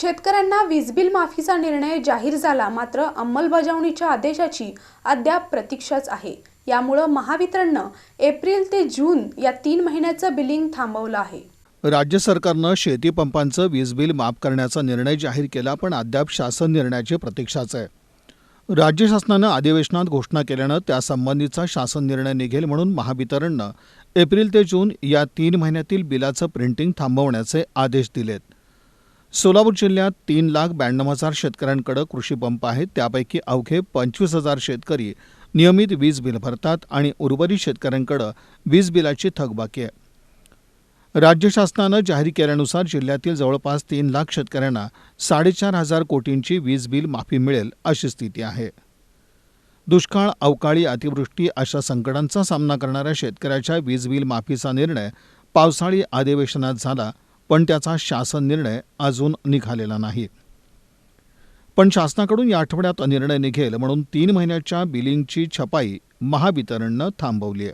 शेतकऱ्यांना वीजबिल माफीचा निर्णय जाहीर झाला मात्र अंमलबजावणीच्या आदेशाची अद्याप प्रतीक्षाच आहे. यामुळं महावितरणनं एप्रिल ते जून या तीन महिन्याचं बिलिंग थांबवलं आहे. राज्य सरकारनं शेती पंपांचं वीज बिल माफ करण्याचा निर्णय जाहीर केला पण अद्याप शासन निर्णयाची प्रतीक्षाच आहे. राज्य शासनानं अधिवेशनात घोषणा केल्यानं त्यासंबंधीचा शासन निर्णय निघेल म्हणून महावितरणनं एप्रिल ते जून या तीन महिन्यातील बिलाचं प्रिंटिंग थांबवण्याचे आदेश दिलेत. सोलापूर जिल्ह्यात तीन लाख ब्याण्णव हजार शेतकऱ्यांकडे कृषी पंप आहेत. त्यापैकी अवघे पंचवीस हजार शेतकरी नियमित वीज बिल भरतात आणि उर्वरित शेतकऱ्यांकडे वीज बिलाची थकबाकी आहे. राज्य शासनानं जाहीर केल्यानुसार जिल्ह्यातील जवळपास तीन लाख शेतकऱ्यांना साडेचार हजार कोटींची वीज बिल माफी मिळेल अशी स्थिती आहे. दुष्काळ अवकाळी अतिवृष्टी अशा संकटांचा सामना करणाऱ्या शेतकऱ्याच्या वीज बिल माफीचा निर्णय पावसाळी अधिवेशनात झाला. पण त्याचा शासन निर्णय अजून निघालेला नाही. पण शासनाकडून या आठवड्यात निर्णय निघेल म्हणून तीन महिन्याच्या बिलिंगची छपाई महावितरणनं थांबवली आहे